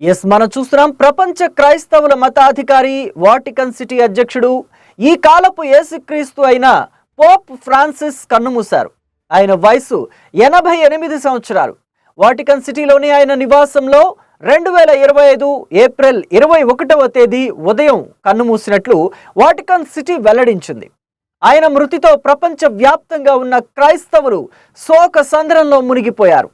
Yes మనం చూస్తున్నాం ప్రపంచ క్రైస్తవుల మతాధికారి వాటికన్ సిటీ అధ్యక్షుడు ఈ కాలపు ఏసుక్రీస్తు అయిన పోప్ ఫ్రాన్సిస్ కన్నుమూశారు. ఆయన వయసు ఎనభై ఎనిమిది సంవత్సరాలు. వాటికన్ సిటీలోని ఆయన నివాసంలో రెండు వేల ఇరవై ఐదు ఏప్రిల్ ఇరవై ఒకటవ తేదీ ఉదయం కన్నుమూసినట్లు వాటికన్ సిటీ వెల్లడించింది. ఆయన మృతితో ప్రపంచ వ్యాప్తంగా ఉన్న క్రైస్తవులు శోక సంద్రంలో మునిగిపోయారు.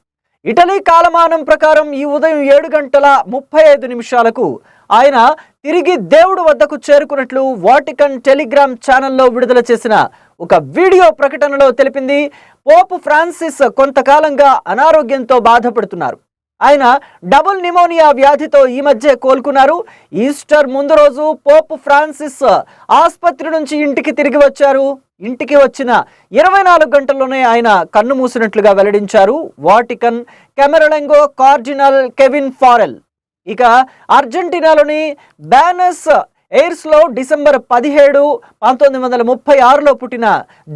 ఇటలీ కాలమానం ప్రకారం ఈ ఉదయం ఏడు గంటల ముప్పై ఐదు నిమిషాలకు ఆయన తిరిగి దేవుడు వద్దకు చేరుకున్నట్లు వాటికన్ టెలిగ్రామ్ ఛానల్లో విడుదల చేసిన ఒక వీడియో ప్రకటనలో తెలిపింది. పోపు ఫ్రాన్సిస్ కొంతకాలంగా అనారోగ్యంతో బాధపడుతున్నారు. ఆయన డబుల్ నిమోనియా వ్యాధితో ఈ మధ్య కోలుకున్నారు. ఈస్టర్ ముందు రోజు పోప్ ఫ్రాన్సిస్ ఆసుపత్రి నుంచి ఇంటికి తిరిగి వచ్చారు. ఇంటికి వచ్చిన ఇరవై నాలుగు గంటల్లోనే ఆయన కన్ను మూసినట్లుగా వెల్లడించారు. Vatican camerlengo cardinal Kevin Farrell. ఇక అర్జెంటీనాలోని బ్యానస్ ఎయిర్స్లో డిసెంబర్ పదిహేడు పంతొమ్మిది వందల ముప్పై ఆరులో పుట్టిన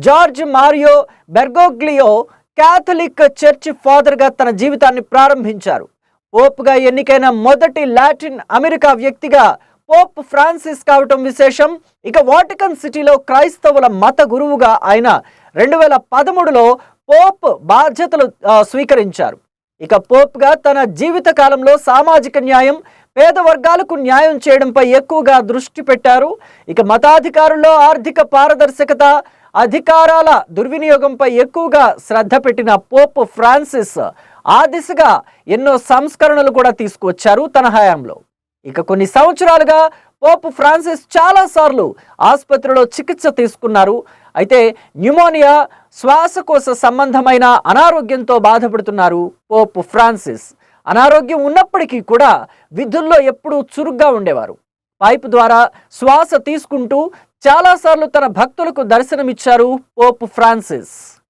George Mario Bergoglio Catholic church ఫాదర్గా తన జీవితాన్ని ప్రారంభించారు. పోప్గా ఎన్నికైన మొదటి లాటిన్ అమెరికా వ్యక్తిగా పోప్ ఫ్రాన్సిస్ కావటం విశేషం. ఇక వాటికన్ సిటీలో క్రైస్తవుల మత గురువుగా ఆయన రెండు వేల పదమూడులో పోప్ బాధ్యతలు స్వీకరించారు. ఇక పోప్గా తన జీవిత కాలంలో సామాజిక న్యాయం పేద వర్గాలకు న్యాయం చేయడంపై ఎక్కువగా దృష్టి పెట్టారు. ఇక మతాధికారుల్లో ఆర్థిక పారదర్శకత అధికారాల దుర్వినియోగంపై ఎక్కువగా శ్రద్ధ పెట్టిన పోప్ ఫ్రాన్సిస్ ఆ దిశగా ఎన్నో సంస్కరణలు కూడా తీసుకువచ్చారు తన హయాంలో. ఇక కొన్ని సంవత్సరాలుగా పోప్ ఫ్రాన్సిస్ చాలాసార్లు ఆసుపత్రిలో చికిత్స తీసుకున్నారు. అయితే న్యూమోనియా శ్వాసకోశ సంబంధమైన అనారోగ్యంతో బాధపడుతున్నారు పోప్ ఫ్రాన్సిస్. అనారోగ్యం ఉన్నప్పటికీ కూడా విధుల్లో ఎప్పుడూ చురుగ్గా ఉండేవారు. పైపు ద్వారా శ్వాస తీసుకుంటూ చాలాసార్లు తన భక్తులకు దర్శనమిచ్చారు పోప్ ఫ్రాన్సిస్.